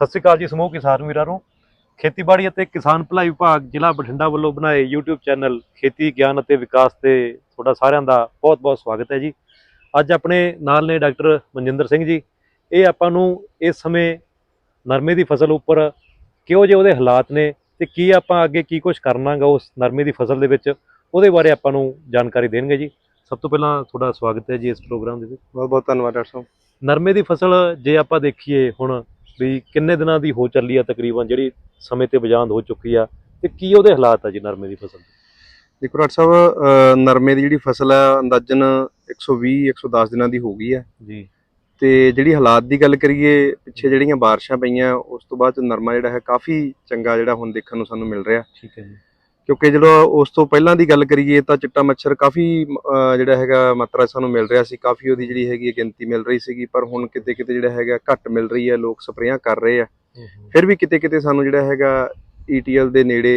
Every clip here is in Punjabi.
ਸਤਿ ਸ਼੍ਰੀ ਅਕਾਲ ਜੀ ਸਮੂਹ ਕਿਸਾਨ ਵੀਰਾਂ ਨੂੰ। ਖੇਤੀਬਾੜੀ ਅਤੇ ਕਿਸਾਨ ਭਲਾਈ ਵਿਭਾਗ ਜ਼ਿਲ੍ਹਾ ਬਠਿੰਡਾ ਵੱਲੋਂ ਬਣਾਏ YouTube ਚੈਨਲ ਖੇਤੀ ਗਿਆਨ ਅਤੇ ਵਿਕਾਸ ਤੇ ਤੁਹਾਡਾ ਸਾਰਿਆਂ ਦਾ ਬਹੁਤ-ਬਹੁਤ ਸਵਾਗਤ ਹੈ ਜੀ। ਅੱਜ ਆਪਣੇ ਨਾਲ ਨੇ ਡਾਕਟਰ ਮਨਜਿੰਦਰ ਸਿੰਘ ਜੀ। ਇਹ ਆਪਾਂ ਨੂੰ ਇਸ ਸਮੇਂ ਨਰਮੇ ਦੀ ਫਸਲ ਉੱਪਰ ਕਿਹੋ ਜਿਹੇ ਉਹਦੇ ਹਾਲਾਤ ਨੇ ਤੇ ਕੀ ਆਪਾਂ ਅੱਗੇ ਕੀ ਕੁਝ ਕਰਨਾਗਾ ਉਸ ਨਰਮੇ ਦੀ ਫਸਲ ਦੇ ਵਿੱਚ ਉਹਦੇ ਬਾਰੇ ਆਪਾਂ ਨੂੰ ਜਾਣਕਾਰੀ ਦੇਣਗੇ ਜੀ। ਸਭ ਤੋਂ ਪਹਿਲਾਂ ਤੁਹਾਡਾ ਸਵਾਗਤ ਹੈ ਜੀ ਇਸ ਪ੍ਰੋਗਰਾਮ ਦੇ ਵਿੱਚ। ਬਹੁਤ ਬਹੁਤ ਧੰਨਵਾਦ ਡਾਕਟਰ ਸਾਹਿਬ। ਨਰਮੇ ਦੀ ਫਸਲ ਜੇ ਆਪਾਂ ਦੇਖੀਏ ਹੁਣ ਵੀ ਕਿੰਨੇ ਦਿਨਾਂ ਦੀ ਹੋ ਚੱਲੀ ਆ ਤਕਰੀਬਨ ਜਿਹੜੀ ਸਮੇਂ ਤੇ ਬਜਾਂਦ ਹੋ ਚੁੱਕੀ ਆ ਤੇ ਕੀ ਉਹਦੇ ਹਾਲਾਤ ਆ ਜੀ ਨਰਮੇ ਦੀ ਫਸਲ ਦੇ? ਦੇਖੋ ਡਾਕਟਰ ਸਾਹਿਬ ਨਰਮੇ ਦੀ ਜਿਹੜੀ ਫਸਲ ਹੈ ਅੰਦਾਜ਼ਨ 120 110 ਦਿਨਾਂ ਦੀ ਹੋ ਗਈ ਹੈ ਜੀ। ਤੇ ਜਿਹੜੀ ਹਾਲਾਤ ਦੀ ਗੱਲ ਕਰੀਏ ਪਿੱਛੇ ਜਿਹੜੀਆਂ ਬਾਰਿਸ਼ਾਂ ਪਈਆਂ ਉਸ ਤੋਂ ਬਾਅਦ ਨਰਮਾ ਜਿਹੜਾ ਹੈ ਕਾਫੀ ਚੰਗਾ ਜਿਹੜਾ ਹੁਣ ਦੇਖਣ ਨੂੰ ਸਾਨੂੰ ਮਿਲ ਰਿਹਾ। ਠੀਕ ਹੈ ਜੀ। ਕਿਉਂਕਿ ਜਦੋਂ ਉਸ ਤੋਂ ਪਹਿਲਾਂ ਦੀ ਗੱਲ ਕਰੀਏ ਤਾਂ ਚਿੱਟਾ ਮੱਛਰ ਕਾਫੀ ਜਿਹੜਾ ਹੈਗਾ ਮਾਤਰਾ ਸਾਨੂੰ ਮਿਲ ਰਿਹਾ ਸੀ ਕਾਫੀ ਉਹਦੀ ਜਿਹੜੀ ਹੈਗੀ ਗਿਣਤੀ ਮਿਲ ਰਹੀ ਸੀਗੀ ਪਰ ਹੁਣ ਕਿਤੇ ਕਿਤੇ ਜਿਹੜਾ ਹੈਗਾ ਘੱਟ ਮਿਲ ਰਹੀ ਹੈ ਲੋਕ ਸਪਰੇਆਂ ਕਰ ਰਹੇ ਆ। ਫਿਰ ਵੀ ਕਿਤੇ ਕਿਤੇ ਸਾਨੂੰ ਜਿਹੜਾ ਹੈਗਾ ETL ਦੇ ਨੇੜੇ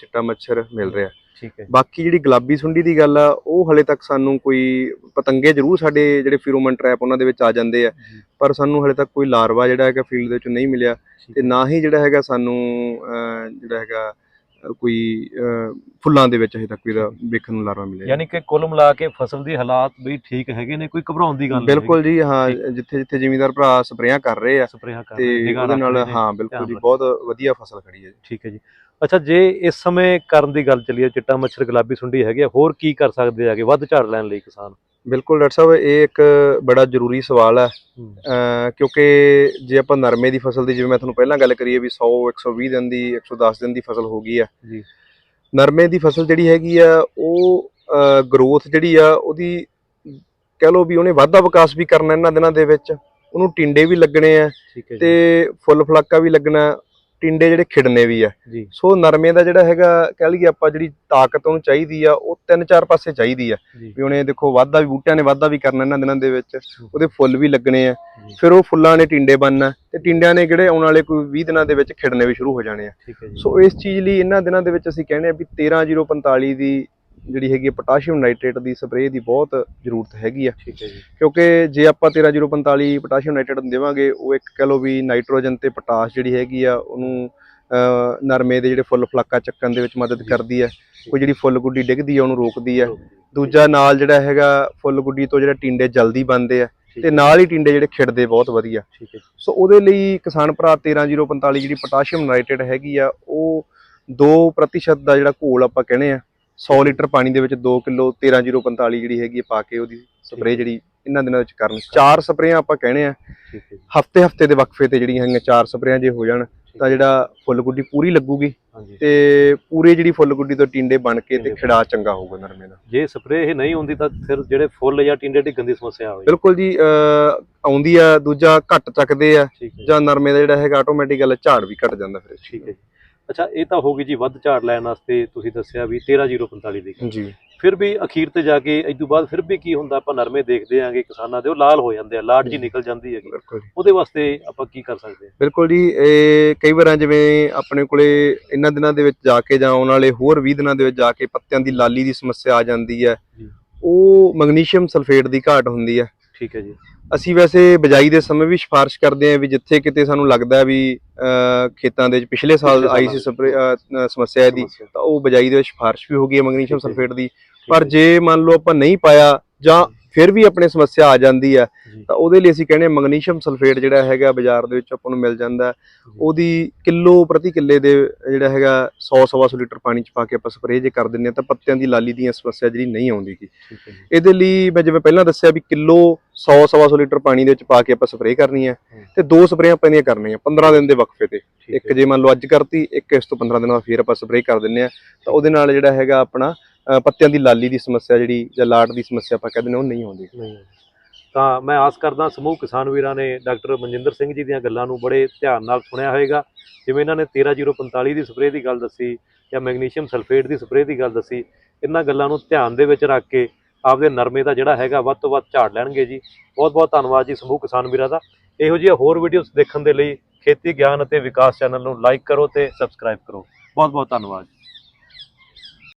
ਚਿੱਟਾ ਮੱਛਰ ਮਿਲ ਰਿਹਾ। ਠੀਕ ਹੈ ਬਾਕੀ ਜਿਹੜੀ ਗੁਲਾਬੀ ਸੁੰਡੀ ਦੀ ਗੱਲ ਆ ਉਹ ਹਲੇ ਤੱਕ ਸਾਨੂੰ ਕੋਈ ਪਤੰਗੇ ਜ਼ਰੂਰ ਸਾਡੇ ਜਿਹੜੇ ਫਿਰੋਮਨ ਟ੍ਰੈਪ ਉਹਨਾਂ ਦੇ ਵਿੱਚ ਆ ਜਾਂਦੇ ਆ। ਪਰ ਸਾਨੂੰ ਹਲੇ ਤੱਕ ਕੋਈ ਲਾਰਵਾ ਜਿਹੜਾ ਹੈਗਾ ਫੀਲਡ ਦੇ ਵਿੱਚ ਨਹੀਂ ਮਿਲਿਆ। ਤੇ। ਨਾ ਹੀ ਜਿਹੜਾ ਹੈਗਾ ਸਾਨੂੰ ਜਿਹੜਾ ਹੈਗਾ ਕੋਈ ਫੁੱਲਾਂ ਦੇ ਵਿੱਚ ਹਜੇ ਤੱਕ ਕੋਈ ਦਾ ਵੇਖਣ ਨੂੰ ਲਾਰਵਾ ਮਿਲਿਆ ਯਾਨੀ ਕਿ ਕੁੱਲ ਮਿਲਾ ਕੇ ਫਸਲ ਦੀ ਹਾਲਾਤ ਵੀ ਠੀਕ ਹੈਗੇ ਨੇ ਕੋਈ ਘਬਰਾਉਣ ਦੀ ਗੱਲ ਨਹੀਂ ਬਿਲਕੁਲ ਜੀ ਹਾਂ ਜਿੱਥੇ ਜਿੱਥੇ ਜ਼ਿਮੀਂਦਾਰ ਭਰਾ ਸਪਰੇਆਂ ਕਰ ਰਹੇ ਆ ਕਰ ਰਹੇ, ਨਿਗਾਹ ਉਹਦੇ ਨਾਲ। ਹਾਂ ਬਿਲਕੁਲ ਜੀ ਬਹੁਤ ਵਧੀਆ ਫਸਲ ਖੜੀ ਹੈ ਠੀਕ ਹੈ ਜੀ। ਅੱਛਾ ਜੇ ਇਸ ਸਮੇਂ ਕਰਨ ਦੀ ਗੱਲ ਚੱਲੀਏ ਚਿੱਟਾ ਮੱਛਰ ਗੁਲਾਬੀ ਸੁੰਡੀ ਹੈਗੇ ਹੋਰ ਕੀ ਕਰ ਸਕਦੇ ਆਗੇ ਵੱਧ ਝਾੜ ਲੈਣ ਲਈ ਕਿਸਾਨ? ਬਿਲਕੁਲ ਡਾਕਟਰ ਸਾਹਿਬ ਇਹ ਇੱਕ ਬੜਾ ਜ਼ਰੂਰੀ ਸਵਾਲ ਹੈ। ਕਿਉਂਕਿ ਜੇ ਆਪਾਂ ਨਰਮੇ ਦੀ ਫਸਲ ਦੀ ਜਿਵੇਂ ਮੈਂ ਤੁਹਾਨੂੰ ਪਹਿਲਾਂ ਗੱਲ ਕਰੀਏ ਵੀ 100 120 ਦਿਨ ਦੀ 110 ਦਿਨ ਦੀ ਫਸਲ ਹੋ ਗਈ ਆ। ਜੀ। ਨਰਮੇ ਦੀ ਫਸਲ ਜਿਹੜੀ ਹੈਗੀ ਆ ਉਹ ਗਰੋਥ ਜਿਹੜੀ ਆ ਉਹਦੀ ਕਹਿ ਲਓ ਵੀ ਉਹਨੇ ਵਾਧਾ ਵਿਕਾਸ ਵੀ ਕਰਨਾ ਇਹਨਾਂ ਦਿਨਾਂ ਦੇ ਵਿੱਚ। ਉਹਨੂੰ ਟਿੰਡੇ ਵੀ ਲੱਗਣੇ ਆ ਤੇ ਫੁੱਲ ਫਲਾਕਾ ਵੀ ਲੱਗਣਾ। ਟਿੰਡੇ ਜਿਹੜੇ ਖਿੜਨੇ ਵੀ ਆ। ਜੀ। ਸੋ ਨਰਮੇ ਦਾ ਜਿਹੜਾ ਹੈਗਾ ਕਹਿ ਲਈਏ ਆਪਾਂ ਜਿਹੜੀ ਤਾਕਤ ਉਹਨੂੰ ਚਾਹੀਦੀ ਆ ਉਹ ਤਿੰਨ ਚਾਰ ਪਾਸੇ ਚਾਹੀਦੀ ਆ। ਵੀ ਉਹਨੇ ਦੇਖੋ ਵਾਧਾ ਵੀ ਬੂਟਿਆਂ ਨੇ ਵਾਧਾ ਵੀ ਕਰਨਾ ਇਹਨਾਂ ਦਿਨਾਂ ਦੇ ਵਿੱਚ ਉਹਦੇ ਫੁੱਲ ਵੀ ਲੱਗਣੇ ਆ। ਫਿਰ ਉਹ ਫੁੱਲਾਂ ਨੇ ਟਿੰਡੇ ਬਣਨਾ ਤੇ ਟਿੰਡਿਆਂ ਨੇ ਜਿਹੜੇ ਆਉਣ ਵਾਲੇ ਕੋਈ 20 ਦਿਨਾਂ ਦੇ ਵਿੱਚ ਖਿੜਨੇ ਵੀ ਸ਼ੁਰੂ ਹੋ ਜਾਣੇ ਆ। ਸੋ ਇਸ ਚੀਜ਼ ਲਈ ਇਹਨਾਂ ਦਿਨਾਂ ਦੇ ਵਿੱਚ ਅਸੀਂ ਕਹਿੰਦੇ ਆ ਵੀ 13045 ਦੀ ਜਿਹੜੀ ਹੈਗੀ ਪੋਟਾਸ਼ੀਅਮ ਨਾਈਟ੍ਰੇਟ ਦੀ ਸਪਰੇਅ ਦੀ ਬਹੁਤ ਜ਼ਰੂਰਤ ਹੈਗੀ ਆ। ਠੀਕ ਹੈ ਜੀ। ਕਿਉਂਕਿ ਜੇ ਆਪਾਂ 13045 ਪੋਟਾਸ਼ੀਅਮ ਨਾਈਟ੍ਰੇਟ ਦੇਵਾਂਗੇ ਉਹ ਇੱਕ ਕਹ ਲਓ ਵੀ ਨਾਈਟ੍ਰੋਜਨ ਤੇ ਪੋਟਾਸ਼ ਜਿਹੜੀ ਹੈਗੀ ਆ ਉਹਨੂੰ ਨਰਮੇ ਦੇ ਜਿਹੜੇ ਫੁੱਲ ਫਲਾਕਾ ਚੱਕਣ ਦੇ ਵਿੱਚ ਮਦਦ ਕਰਦੀ ਹੈ ਕੋਈ ਜਿਹੜੀ ਫੁੱਲ ਗੁੱਡੀ ਡਿੱਗਦੀ ਆ ਉਹਨੂੰ ਰੋਕਦੀ ਹੈ ਦੂਜਾ ਨਾਲ ਜਿਹੜਾ ਹੈਗਾ ਫੁੱਲ ਗੁੱਡੀ ਤੋਂ ਜਿਹੜੇ ਟਿੰਡੇ ਜਲਦੀ ਬਣਦੇ ਆ ਤੇ ਨਾਲ ਹੀ ਟਿੰਡੇ ਜਿਹੜੇ ਖਿੜਦੇ ਬਹੁਤ ਵਧੀਆ। ਠੀਕ ਹੈ ਸੋ ਉਹਦੇ ਲਈ ਕਿਸਾਨ ਭਰਾ 13045 ਜਿਹੜੀ ਪੋਟਾਸ਼ੀਅਮ ਨਾਈਟ੍ਰੇਟ ਹੈਗੀ ਆ ਉਹ 2% ਦਾ ਜਿਹੜਾ ਘੋਲ ਆਪਾਂ ਕਹਿੰਦੇ ਆ 100 ਲੀਟਰ ਪਾਣੀ ਦੇ ਵਿੱਚ 2 ਕਿਲੋ 13045 ਜਿਹੜੀ ਹੈਗੀ ਪਾ ਕੇ ਉਹਦੀ ਸਪਰੇਅ ਜਿਹੜੀ ਇਹਨਾਂ ਦਿਨਾਂ ਵਿੱਚ ਕਰਨ। ਚਾਰ ਸਪਰੇਆਂ ਆਪਾਂ ਕਹਿੰਦੇ ਆ। ਹਫ਼ਤੇ ਹਫ਼ਤੇ ਦੇ ਵਕਫੇ ਤੇ ਜਿਹੜੀਆਂ ਹੈਗੀਆਂ ਚਾਰ ਸਪਰੇਆਂ ਜੇ ਹੋ ਜਾਣ ਤਾਂ ਜਿਹੜਾ ਫੁੱਲ ਗੁੱਡੀ ਪੂਰੀ ਲੱਗੂਗੀ ਤੇ ਪੂਰੇ ਜਿਹੜੀ ਫੁੱਲ ਗੁੱਡੀ ਤੋਂ ਟਿੰਡੇ ਬਣ ਕੇ ਤੇ ਖਿੜਾ ਚੰਗਾ ਹੋਊਗਾ ਨਰਮੇ ਦਾ। ਜੇ ਸਪਰੇਅ ਇਹ ਨਹੀਂ ਹੁੰਦੀ ਤਾਂ ਫਿਰ ਜਿਹੜੇ ਫੁੱਲ ਜਾਂ ਟਿੰਡੇ ਦੀ ਸਮੱਸਿਆ ਹੋਵੇ ਬਿਲਕੁਲ ਜੀ ਆਉਂਦੀ ਆ ਦੂਜਾ ਘੱਟ ਚੱਕਦੇ ਆ ਜੀ, ਨਰਮੇ ਦਾ ਜਿਹੜਾ ਹੈਗਾ ਆਟੋਮੈਟਿਕ ਗੱਲ ਝਾੜ ਵੀ ਘਟ ਜਾਂਦਾ ਫਿਰ ਠੀਕ ਹੈ ਅੱਛਾ ਇਹ ਤਾਂ ਹੋ ਗਈ ਜੀ ਵੱਧ ਝਾੜ ਲੈਣ ਵਾਸਤੇ ਤੁਸੀਂ ਦੱਸਿਆ ਵੀ 13045 ਦੀ। ਜੀ। ਫਿਰ ਵੀ ਅਖੀਰ ਤੇ ਜਾ ਕੇ ਇਸ ਤੋਂ ਬਾਅਦ ਫਿਰ ਵੀ ਕੀ ਹੁੰਦਾ ਆਪਾਂ ਨਰਮੇ ਦੇਖਦੇ ਆਂਗੇ ਕਿਸਾਨਾਂ ਦੇ ਉਹ ਲਾਲ ਹੋ ਜਾਂਦੇ ਆ ਲਾਟ ਜੀ। ਨਿਕਲ ਜਾਂਦੀ ਹੈਗੀ। ਉਹਦੇ ਵਾਸਤੇ ਆਪਾਂ ਕੀ ਕਰ ਸਕਦੇ ਹਾਂ ਬਿਲਕੁਲ ਜੀ ਇਹ ਕਈ ਵਾਰਾਂ ਜਿਵੇਂ ਆਪਣੇ ਕੋਲੇ ਇਹਨਾਂ ਦਿਨਾਂ ਦੇ ਵਿੱਚ ਜਾ ਕੇ ਜਾਂ ਆਉਣ ਵਾਲੇ ਹੋਰ 20 ਦਿਨਾਂ ਦੇ ਵਿੱਚ ਜਾ ਕੇ ਪੱਤਿਆਂ ਦੀ ਲਾਲੀ ਦੀ ਸਮੱਸਿਆ ਆ ਜਾਂਦੀ ਹੈ। ਉਹ ਮੈਗਨੀਸ਼ੀਅਮ ਸਲਫੇਟ ਦੀ ਘਾਟ ਹੁੰਦੀ ਹੈ। ਠੀਕ ਹੈ ਜੀ। ਅਸੀਂ ਵੈਸੇ ਬਜਾਈ ਦੇ ਸਮੇਂ ਵੀ ਸਿਫਾਰਿਸ਼ ਕਰਦੇ ਹਾਂ ਵੀ ਜਿੱਥੇ ਕਿਤੇ ਸਾਨੂੰ ਲੱਗਦਾ ਵੀ ਖੇਤਾਂ ਦੇ ਵਿੱਚ ਪਿਛਲੇ ਸਾਲ ਆਈ ਸੀ ਸਮੱਸਿਆ ਇਹਦੀ ਸਮੱਸਿਆ। ਤਾਂ ਉਹ ਬਜਾਈ ਦੇ ਵਿੱਚ ਸਿਫਾਰਿਸ਼ ਵੀ ਹੋ ਗਈ ਹੈ ਮੈਗਨੀਸ਼ੀਅਮ। ਸਲਫੇਟ ਦੀ ਪਰ ਜੇ ਮੰਨ ਲਓ ਆਪਾਂ ਨਹੀਂ ਪਾਇਆ ਜਾਂ ਫਿਰ ਵੀ ਆਪਣੇ ਸਮੱਸਿਆ ਆ ਜਾਂਦੀ ਜੀ, ਤਾਂ ਉਹਦੇ ਲਈ ਅਸੀਂ ਕਹਿੰਦੇ ਹਾਂ ਮੈਗਨੀਸ਼ੀਅਮ ਸਲਫੇਟ ਜਿਹੜਾ ਹੈਗਾ ਬਾਜ਼ਾਰ ਦੇ ਵਿੱਚ ਆਪਾਂ ਨੂੰ ਮਿਲ ਜਾਂਦਾ। ਉਹਦੀ ਕਿਲੋ ਪ੍ਰਤੀ ਕਿੱਲੇ ਦੇ ਜਿਹੜਾ ਹੈਗਾ 100 ਸਵਾ ਸੌ ਲੀਟਰ ਪਾਣੀ ਚ ਪਾ ਕੇ ਆਪਾਂ ਸਪਰੇਅ ਜੇ ਕਰ ਦਿੰਦੇ ਹਾਂ ਤਾਂ ਪੱਤਿਆਂ ਦੀ ਲਾਲੀ ਦੀਆਂ ਸਮੱਸਿਆ ਜਿਹੜੀ ਨਹੀਂ ਆਉਂਦੀ ਜੀ। ਇਹਦੇ ਲਈ ਮੈਂ ਜਿਵੇਂ ਪਹਿਲਾਂ ਦੱਸਿਆ ਵੀ ਕਿਲੋ 100 ਸਵਾ ਸੌ ਲੀਟਰ ਪਾਣੀ ਦੇ ਵਿੱਚ ਪਾ ਕੇ ਆਪਾਂ ਸਪਰੇਅ ਕਰਨੀ ਹੈ। ਤੇ ਦੋ ਸਪਰੇਆਂ ਆਪਾਂ ਦੀਆਂ ਕਰਨੀਆਂ 15 ਦਿਨ ਦੇ ਵਕਫੇ ਤੇ। ਇੱਕ ਜੇ। ਮੰਨ ਲਓ ਅੱਜ ਕਰਤੀ ਇੱਕ ਇਸ ਤੋਂ 15 ਦਿਨਾਂ ਬਾਅਦ ਫਿਰ ਆਪਾਂ ਸਪਰੇਅ ਕਰ ਦਿੰਨੇ ਆ ਤਾਂ ਉਹਦੇ ਨਾਲ ਜਿਹੜਾ ਹੈਗਾ ਆਪਣਾ ਪੱਤਿਆਂ ਦੀ ਲਾਲੀ ਦੀ ਸਮੱਸਿਆ ਜਿਹੜੀ ਜਾਂ ਲਾਟ ਦੀ ਸਮੱਸਿਆ ਆਪਾਂ ਕਹਿੰਦੇ ਨੇ, ਉਹ ਨਹੀਂ ਆਉਂਦੀ। ਨਹੀਂ ਹੈ। ਤਾਂ ਮੈਂ ਆਸ ਕਰਦਾ ਸਮੂਹ ਕਿਸਾਨ ਵੀਰਾਂ ਨੇ ਡਾਕਟਰ ਮਨਜਿੰਦਰ ਸਿੰਘ ਜੀ ਦੀਆਂ ਗੱਲਾਂ ਨੂੰ ਬੜੇ ਧਿਆਨ ਨਾਲ ਸੁਣਿਆ ਹੋਵੇਗਾ। ਜਿਵੇਂ ਇਹਨਾਂ ਨੇ 13045 ਦੀ ਸਪਰੇਅ ਦੀ ਗੱਲ ਦੱਸੀ ਜਾਂ ਮੈਗਨੀਸ਼ੀਅਮ ਸਲਫੇਟ ਦੀ ਸਪਰੇਅ ਦੀ ਗੱਲ ਦੱਸੀ, ਇਹਨਾਂ ਗੱਲਾਂ ਨੂੰ ਧਿਆਨ ਦੇ ਵਿੱਚ ਰੱਖ ਕੇ ਆਪਦੇ ਨਰਮੇ ਦਾ ਜਿਹੜਾ ਹੈਗਾ ਵੱਧ ਤੋਂ ਵੱਧ ਝਾੜ ਲੈਣਗੇ ਜੀ। ਬਹੁਤ ਬਹੁਤ ਧੰਨਵਾਦ ਜੀ ਸਮੂਹ ਕਿਸਾਨ ਵੀਰਾਂ ਦਾ। ਇਹੋ ਜਿਹੀਆਂ ਹੋਰ ਵੀਡੀਓਜ਼ ਦੇਖਣ ਦੇ ਲਈ ਖੇਤੀ ਗਿਆਨ ਅਤੇ ਵਿਕਾਸ ਚੈਨਲ ਨੂੰ ਲਾਈਕ ਕਰੋ ਤੇ ਸਬਸਕ੍ਰਾਈਬ ਕਰੋ। ਬਹੁਤ ਬਹੁਤ ਧੰਨਵਾਦ।